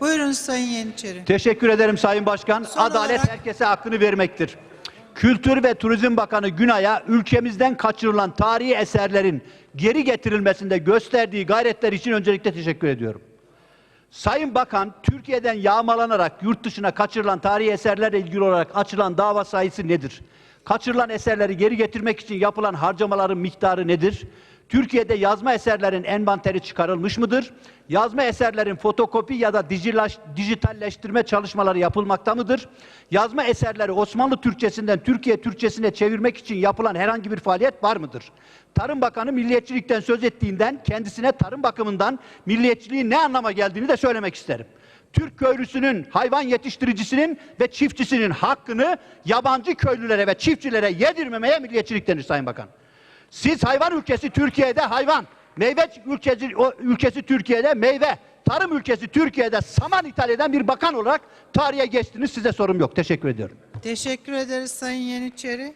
Buyurun Sayın Yeniçeri. Teşekkür ederim Sayın Başkan. Son Adalet olarak- herkese hakkını vermektir. Kültür ve Turizm Bakanı Günay'a ülkemizden kaçırılan tarihi eserlerin geri getirilmesinde gösterdiği gayretler için öncelikle teşekkür ediyorum. Sayın Bakan, Türkiye'den yağmalanarak yurt dışına kaçırılan tarihi eserlerle ilgili olarak açılan dava sayısı nedir? Kaçırılan eserleri geri getirmek için yapılan harcamaların miktarı nedir? Türkiye'de yazma eserlerin envanteri çıkarılmış mıdır? Yazma eserlerin fotokopi ya da dijitalleştirme çalışmaları yapılmakta mıdır? Yazma eserleri Osmanlı Türkçesinden Türkiye Türkçesine çevirmek için yapılan herhangi bir faaliyet var mıdır? Tarım Bakanı milliyetçilikten söz ettiğinden kendisine tarım bakımından milliyetçiliğin ne anlama geldiğini de söylemek isterim. Türk köylüsünün, hayvan yetiştiricisinin ve çiftçisinin hakkını yabancı köylülere ve çiftçilere yedirmemeye milliyetçilik denir Sayın Bakan. Siz hayvan ülkesi Türkiye'de hayvan, meyve ülkesi, ülkesi Türkiye'de meyve, tarım ülkesi Türkiye'de saman ithal eden bir bakan olarak tarihe geçtiniz. Size sorum yok. Teşekkür ediyorum. Teşekkür ederiz Sayın Yeniçeri.